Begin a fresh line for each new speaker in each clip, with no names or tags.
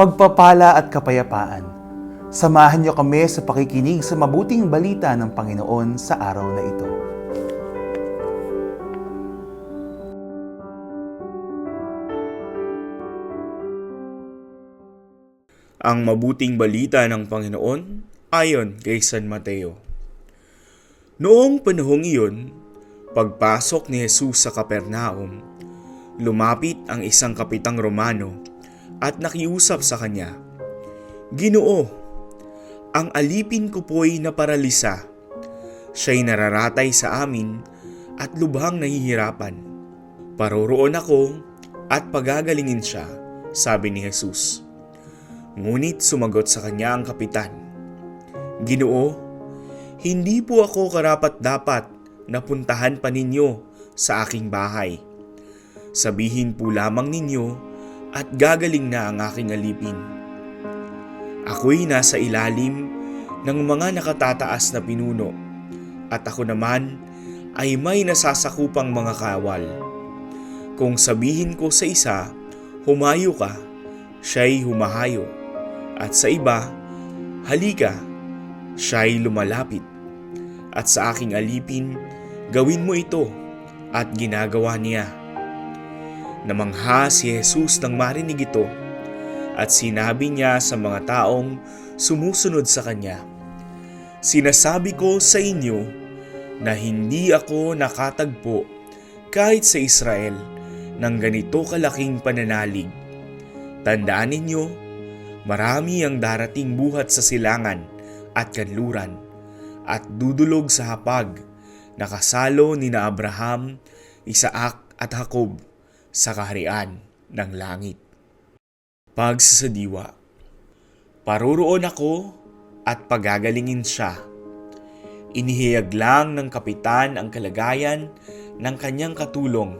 pagpapala at kapayapaan. Samahan niyo kami sa pakikinig sa mabuting balita ng Panginoon sa araw na ito.
Ang mabuting balita ng Panginoon ayon kay San Mateo. Noong panahong iyon, pagpasok ni Jesus sa Kapernaum, lumapit ang isang kapitang Romano at nakiusap sa kanya, Ginoo, ang alipin ko po'y naparalisa. Siya'y nararatay sa amin at lubhang nahihirapan. Paroroon ako at pagagalingin siya, sabi ni Jesus. Ngunit sumagot sa kanya ang kapitan, Ginoo, hindi po ako karapat-dapat na puntahan pa ninyo sa aking bahay. Sabihin po lamang ninyo at gagaling na ang aking alipin. Ako'y nasa ilalim ng mga nakatataas na pinuno at ako naman ay may nasasakupang mga kawal. Kung sabihin ko sa isa, humayo ka, siya'y humahayo. At sa iba, halika, siya'y lumalapit. At sa aking alipin, gawin mo ito at ginagawa niya. Namangha si Jesus nang marinig ito at sinabi niya sa mga taong sumusunod sa kanya, Sinasabi ko sa inyo na hindi ako nakatagpo kahit sa Israel ng ganito kalaking pananalig. Tandaan ninyo, marami ang darating buhat sa silangan at kanluran at dudulog sa hapag na kasalo ni na Abraham, Isaac at Jacob sa kaharian ng langit. Pagsasadiwa Paroroon ako at pagagalingin siya. Inihiyag lang ng kapitan ang kalagayan ng kanyang katulong.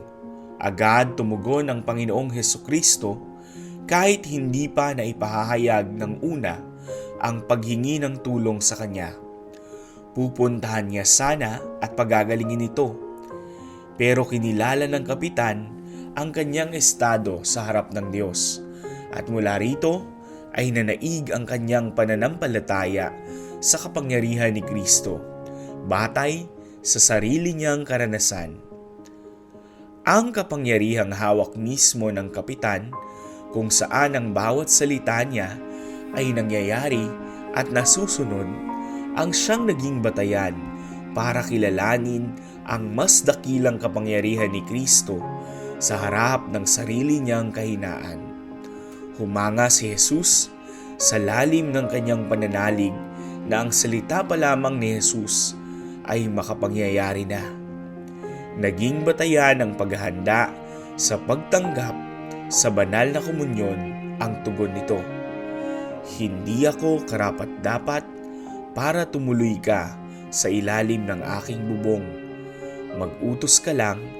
Agad tumugon ang Panginoong Heso Kristo kahit hindi pa naipahahayag ng una ang paghingi ng tulong sa kanya. Pupuntahan niya sana at pagagalingin ito. Pero kinilala ng kapitan ang kanyang estado sa harap ng Diyos at mula rito ay nanaig ang kanyang pananampalataya sa kapangyarihan ni Kristo, batay sa sarili niyang karanasan. Ang kapangyarihang hawak mismo ng kapitan kung saan ang bawat salita niya ay nangyayari at nasusunod ang siyang naging batayan para kilalanin ang mas dakilang kapangyarihan ni Kristo sa harap ng sarili niyang kahinaan. Humanga si Jesus sa lalim ng kanyang pananalig na ang salita pa lamang ni Jesus ay makapangyayari na. Naging batayan ng paghahanda sa pagtanggap sa banal na komunyon ang tugon nito. Hindi ako karapat-dapat para tumuloy ka sa ilalim ng aking bubong. Mag-utos ka lang